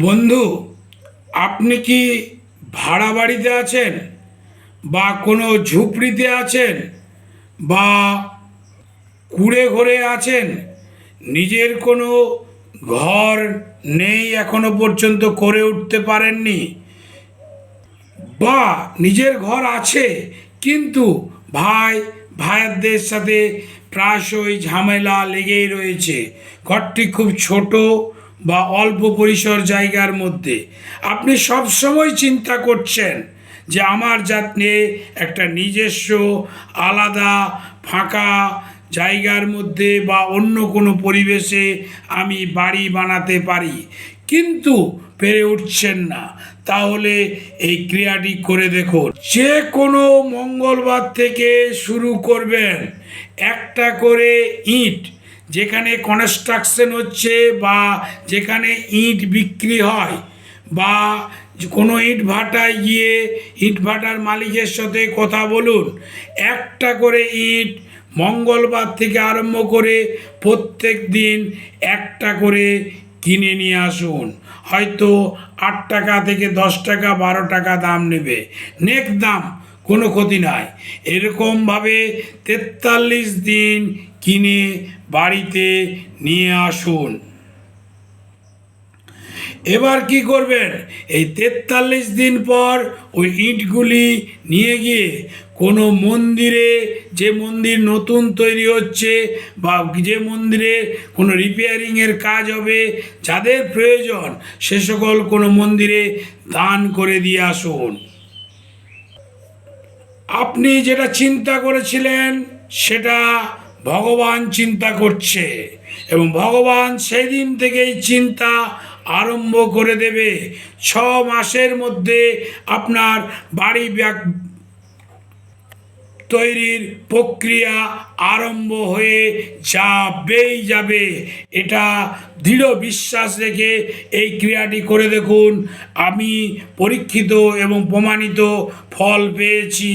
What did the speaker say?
বন্ধু, আপনি কি ভাড়া বাড়িতে আছেন বা কোনো ঝুপড়িতে আছেন বা কুড়ে ঘরে আছেন? নিজের কোনো ঘর নেই এখনও পর্যন্ত করে উঠতে পারেননি। বা নিজের ঘর আছে, কিন্তু ভাই, ভাইয়াদের সাথে প্রায়শই ঝামেলা লেগেই রয়েছে। ঘরটি খুব ছোট বা অল্প পরিসর জায়গার মধ্যে। আপনি সব সময় চিন্তা করছেন যে আমার যাতে একটা নিজস্ব, আলাদা, ফাঁকা জায়গার মধ্যে বা অন্য কোনো পরিবেশে আমি বাড়ি বানাতে পারি। কিন্তু পেরে উঠছেন না। তাহলে এই ক্রিয়াটি করে দেখুন। যে কোনো মঙ্গলবার থেকে শুরু করবেন। একটা করে ইট যেখানে কনস্ট্রাকশন হচ্ছে বা যেখানে ইট বিক্রি হয় বা কোনো ইট ভাটায় গিয়ে ইট ভাটার মালিকের সাথে কথা বলুন, একটা করে ইট মঙ্গলবার থেকে আরম্ভ করে প্রত্যেক দিন একটা করে কিনে নিয়ে আসুন। হয়তো আট টাকা থেকে দশ টাকা, বারো টাকা দাম নেবে। নেক দাম। কোনো ক্ষতি নাই। এরকমভাবে তেতাল্লিশ দিন কিনে বাড়িতে নিয়ে আসুন। এবার কি করবেন? এই তেতাল্লিশ দিন পর ওই ইঁটগুলি নিয়ে গিয়ে কোনো মন্দিরে যে মন্দির নতুন তৈরি হচ্ছে বা যে মন্দিরে কোনো রিপেয়ারিংয়ের কাজ হবে, যাদের প্রয়োজন সে সকল কোনো মন্দিরে দান করে দিয়ে আসুন। আপনি যেটা চিন্তা করেছিলেন, সেটা ভগবান চিন্তা করছে এবং ভগবান সেই দিন থেকেই চিন্তা আরম্ভ করে দেবে। ছ মাসের মধ্যে আপনার বাড়ি তৈরির প্রক্রিয়া আরম্ভ হয়ে যাবেই যাবে। এটা দৃঢ় বিশ্বাস রেখে এই ক্রিয়াটি করে দেখুন। আমি পরীক্ষিত এবং প্রমাণিত ফল পেয়েছি।